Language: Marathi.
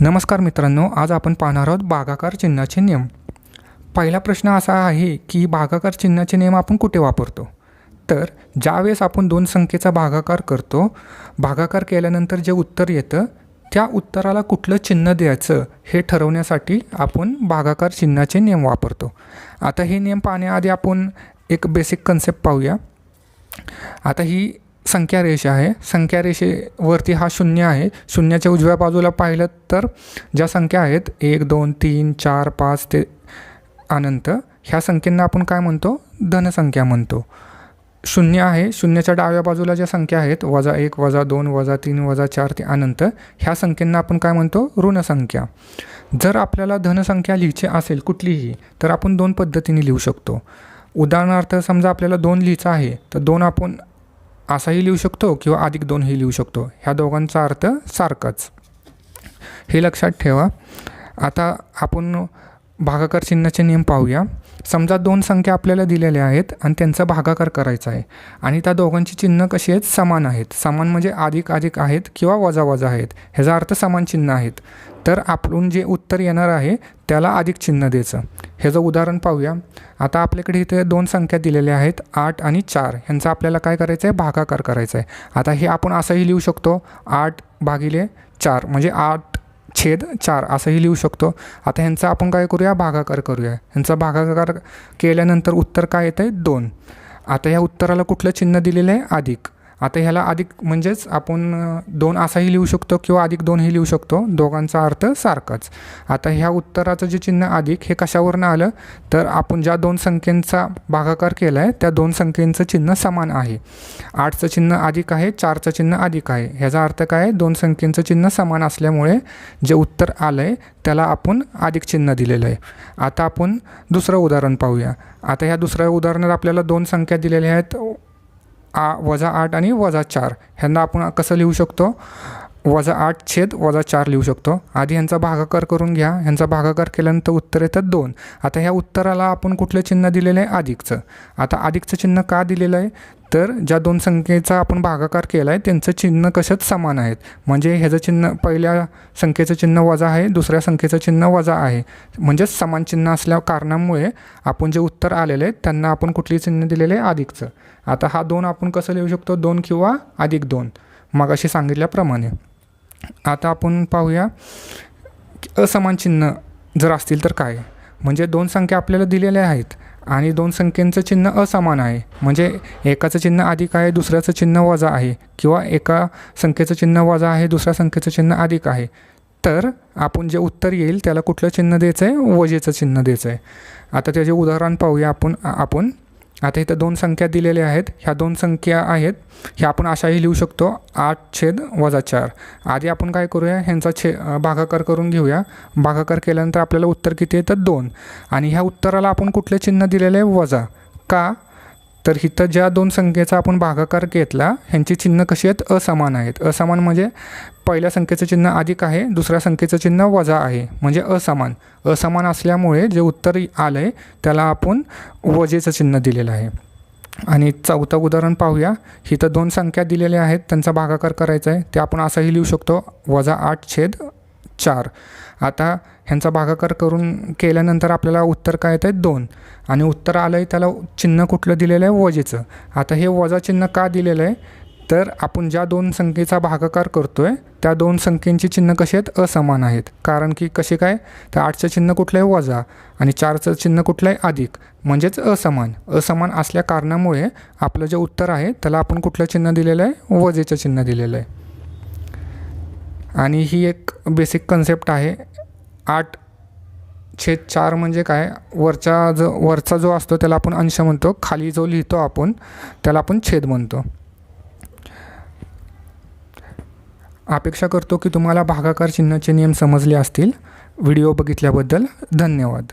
नमस्कार मित्रांनो आज आपण पाहणार आहोत भागाकार चिन्हाचे नियम. पहिला प्रश्न असा आहे की भागाकार चिन्हाचे नियम आपण कुठे वापरतो? तर ज्यावेळेस आपण दोन संख्येचा भागाकार करतो भागाकार केल्यानंतर जे उत्तर येतं त्या उत्तराला कुठलं चिन्ह द्यायचं हे ठरवण्यासाठी आपण भागाकार चिन्हाचे नियम वापरतो. आता हे नियम पाहण्याआधी आपण एक बेसिक कन्सेप्ट पाहूया. आता ही संख्या रेषा आहे. संख्या रेषेवरती हा शून्य आहे. शून्याच्या उजव्या बाजूला पाहिलं तर ज्या संख्या आहेत एक दोन तीन चार पाच ते अनंत ह्या संख्येंना आपण काय म्हणतो? धनसंख्या म्हणतो. शून्य आहे. शून्याच्या डाव्या बाजूला ज्या संख्या आहेत वजा एक वजा दोन वजा तीन वजा चार ते अनंत ह्या संख्येंना आपण काय म्हणतो? ऋणसंख्या. जर आपल्याला धनसंख्या लिहायची असेल कुठलीही तर आपण दोन पद्धतीने लिहू शकतो. उदाहरणार्थ समजा आपल्याला दोन लिहायचं आहे तर दोन आपण असाही लिहू शकतो किंवा अधिक दोनही लिहू शकतो. ह्या दोघांचा अर्थ सारखाच. हे लक्षात ठेवा. आता आपण भागाकार चिन्हाचे नियम पाहूया. समजा दोन संख्या आपल्याला दिलेल्या आहेत आणि त्यांचा भागाकार करायचा आहे आणि त्या दोघांची चिन्ह कशी आहेत? समान आहेत. समान म्हणजे अधिक अधिक आहेत किंवा वजा वजा आहेत. ह्याचा अर्थ समान चिन्ह आहेत. तर आपण जे उत्तर येणार आहे त्याला अधिक चिन्ह द्यायचं. ह्याचं उदाहरण पाहूया. आता आपल्याकडे इथे दोन संख्या दिलेल्या आहेत आठ आणि चार. ह्यांचा आपल्याला काय करायचं आहे भागाकार करायचा आहे आता हे आपण असंही लिहू शकतो. आठ भागिले चार म्हणजे आठ छेद चार असंही लिहू शकतो. आता ह्यांचा आपण काय करूया? भागाकार करूया. ह्यांचा भागाकार केल्यानंतर उत्तर काय येतं आहे दोन. आता ह्या उत्तराला कुठलं चिन्ह दिलेलं आहे? अधिक. आता ह्याला अधिक म्हणजेच आपण दोन असाही लिहू शकतो किंवा अधिक दोनही लिहू शकतो. दोघांचा अर्थ सारखाच. आता ह्या उत्तराचं जे चिन्ह अधिक हे कशावरनं आलं? तर आपण ज्या दोन संख्येंचा भागाकार केला आहे त्या दोन संख्येंचं चिन्ह समान आहे. आठचं चिन्ह अधिक आहे चारचं चिन्ह अधिक आहे. ह्याचा अर्थ काय? दोन संख्येंचं चिन्ह समान असल्यामुळे जे उत्तर आलं आहे त्याला आपण अधिक चिन्ह दिलेलं आहे. आता आपण दुसरं उदाहरण पाहूया. आता ह्या दुसऱ्या उदाहरणात आपल्याला दोन संख्या दिलेल्या आहेत. आ वजा आठ आणि वजा चार. ह्यांना आपण कसं लिहू शकतो? वजा आठ छेद वजा चार लिहू शकतो. आधी ह्यांचा भागाकार करून घ्या. ह्यांचा भागाकार केल्यानंतर उत्तर येतं दोन. आता ह्या उत्तराला आपण कुठलं चिन्ह दिलेलं आहे? अधिकचं आता अधिकचं चिन्ह का दिलेलं आहे? तर ज्या दोन संख्येचा आपण भागाकार केला आहे त्यांचं चिन्ह कशात समान आहेत? म्हणजे ह्याचं चिन्ह पहिल्या संख्येचं चिन्ह वजा आहे दुसऱ्या संख्येचं चिन्ह वजा आहे. म्हणजेच समान चिन्ह असल्या कारणामुळे आपण जे उत्तर आलेले आहेत त्यांना आपण कुठली चिन्ह दिलेले आहे? अधिकचं आता हा दोन आपण कसं लिहू शकतो? दोन किंवा अधिक दोन. मगाशी सांगितल्याप्रमाणे. आता आपण पाहूया असमान चिन्ह जर असतील तर काय? म्हणजे दोन संख्या आपल्याला दिलेल्या आहेत आणि दोन संख्येचं चिन्ह असमान आहे. म्हणजे एकाचं चिन्ह अधिक आहे दुसऱ्याचं चिन्ह वजा आहे किंवा एका संख्येचं चिन्ह वजा आहे दुसऱ्या संख्येचं चिन्ह अधिक आहे. तर आपण जे उत्तर येईल त्याला कुठलं चिन्ह द्यायचं आहे वजेचं चिन्ह द्यायचं आहे आता त्याचे उदाहरण पाहूया आपण आपण आता इथं दोन संख्या दिलेल्या आहेत. ह्या दोन संख्या आहेत. ह्या आपण अशाही लिहू शकतो. आठ छेद वजा चार. आधी आपण काय करूया? ह्यांचा छे भागाकार करून घेऊया. भागाकार केल्यानंतर आपल्याला उत्तर किती येतं? दोन. आणि ह्या उत्तराला आपण कुठलं चिन्ह दिलेलं? आहे वजा. का? तर इथं ज्या दोन संख्येचा आपण भागाकार घेतला ह्यांची चिन्ह कशी आहेत? असमान आहेत. असमान म्हणजे पहिल्या संख्येचं चिन्ह अधिक आहे दुसऱ्या संख्येचं चिन्ह वजा आहे म्हणजे असमान. असमान असल्यामुळे जे उत्तर आलं आहे त्याला आपण वजेचं चिन्ह दिलेलं आहे. आणि चौथं उदाहरण पाहूया. इथं दोन संख्या दिलेल्या आहेत त्यांचा भागाकार करायचा आहे. ते आपण असंही लिहू शकतो वजा आठ छेद चार. आता ह्यांचा भागाकार करून केल्यानंतर आपल्याला उत्तर काय येतं आहे दोन. आणि उत्तर आलं आहे त्याला चिन्ह कुठलं दिलेलं आहे? वजेचं. आता हे वजा चिन्ह का दिलेलं आहे? तर आपण ज्या दोन संख्येचा भागाकार करतो आहे त्या दोन संख्येंची चिन्ह कशी आहेत? असमान आहेत. कारण की कसे काय? तर आठचं चिन्ह कुठलं आहे? वजा. आणि चारचं चिन्ह कुठलं आहे? अधिक. म्हणजेच असमान. असमान असल्या कारणामुळे आपलं जे उत्तर आहे त्याला आपण कुठलं चिन्ह दिलेलं आहे? वजेचं चिन्ह दिलेलं आहे. आणि ही एक बेसिक कन्सेप्ट आहे. आठ छेद चार म्हणजे काय? वरचा जो वरचा जो असतो त्याला आपण अंश म्हणतो. खाली जो लिहितो आपण त्याला आपण छेद म्हणतो. अपेक्षा करतो की तुम्हाला भागाकार चिन्हाचे नियम समजले असतील. व्हिडिओ बघितल्याबद्दल धन्यवाद.